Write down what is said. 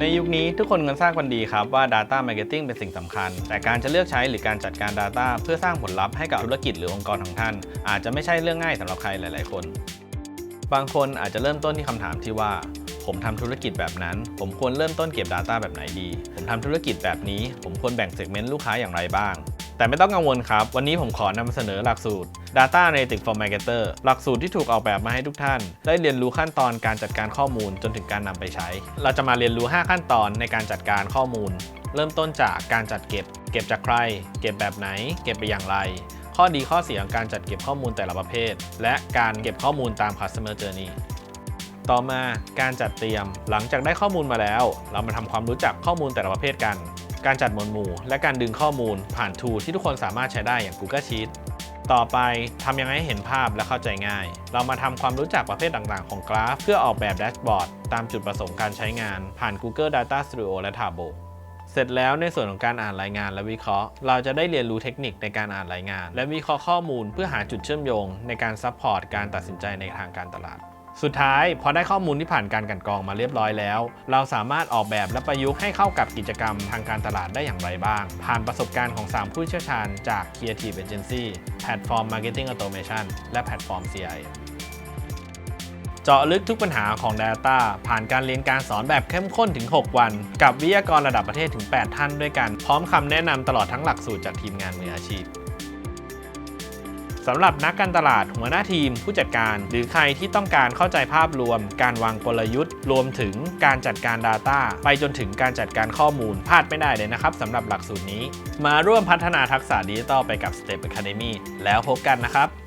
ในยุคนี้ทุกคนกันทราบกันดีครับว่า Data Marketing เป็นสิ่งสำคัญ แต่การจะเลือกใช้หรือการจัดการ Data เพื่อสร้างผลลัพธ์ให้กับธุรกิจหรือองค์กรของท่าน อาจจะไม่ใช่เรื่องง่ายสำหรับใครหลาย ๆ คน บางคนอาจจะเริ่มต้นที่คำถามที่ว่า ผมทำธุรกิจแบบนั้น ผมควรเริ่มต้นเก็บ Data แบบไหนดี ผมทำธุรกิจแบบนี้ ผมควรแบ่งเซกเมนต์ลูกค้าอย่างไรบ้าง แต่ไม่ต้องกังวลครับ วันนี้ผมขอนำเสนอหลักสูตร Data Analytics for Marketer หลักสูตรที่ถูกออกแบบมาให้ทุกท่าน ได้เรียนรู้ขั้นตอนการจัดการข้อมูลจนถึงการนำไปใช้ เราจะมาเรียนรู้ 5 ขั้นตอนในการจัดการข้อมูล เริ่มต้นจากการจัดเก็บ เก็บจากใคร เก็บแบบไหน เก็บไปอย่างไร ข้อดีข้อเสียของการจัดเก็บข้อมูลแต่ละประเภท และการเก็บข้อมูลตาม Customer Journey ต่อมาการจัดเตรียมหลังจากได้ข้อมูลมาแล้ว เรามาทำความรู้จักข้อมูลแต่ละประเภทกัน การจัดหมวดหมู่ และการดึงข้อมูลผ่าน tool ที่ทุกคนสามารถใช้ได้อย่าง Google Sheet ต่อไปทำยังไงให้เห็นภาพและเข้าใจง่าย เรามาทำความรู้จักประเภทต่างๆ ของกราฟ เพื่อออกแบบแดชบอร์ดตามจุดประสงค์การใช้งาน ผ่าน Google Data Studio และ Tableau เสร็จแล้วในส่วนของการอ่านรายงานและวิเคราะห์ เราจะได้เรียนรู้เทคนิคในการอ่านรายงาน และวิเคราะห์ข้อมูลเพื่อหาจุดเชื่อมโยง ในการซัพพอร์ตการตัดสินใจในทางการตลาด สุดท้ายพอได้ข้อมูลที่ผ่านการกันกรองมาเรียบร้อยแล้ว เราสามารถออกแบบและประยุกต์ให้เข้ากับกิจกรรมทางการตลาดได้อย่างไรบ้าง ผ่านประสบการณ์ของ 3 ผู้เชี่ยวชาญจาก Creative Agency แพลตฟอร์ม Marketing Automation และแพลตฟอร์ม CI เจาะลึกทุกปัญหาของ Data ผ่านการเรียนการสอนแบบเข้มข้นถึง 6 วัน กับวิทยากรระดับประเทศถึง 8 ท่านด้วยกัน พร้อมคำแนะนำตลอดทั้งหลักสูตรจากทีมงานมืออาชีพ สำหรับนักการตลาดหัวหน้าทีม ผู้จัดการ หรือใครที่ต้องการเข้าใจภาพรวม การวางกลยุทธ์ รวมถึงการจัดการ Data ไปจนถึงการจัดการข้อมูลพลาดไม่ได้เลยนะครับสำหรับหลักสูตรนี้ มาร่วมพัฒนาทักษะดิจิทัลไปกับ Step Academy แล้วพบกันนะครับ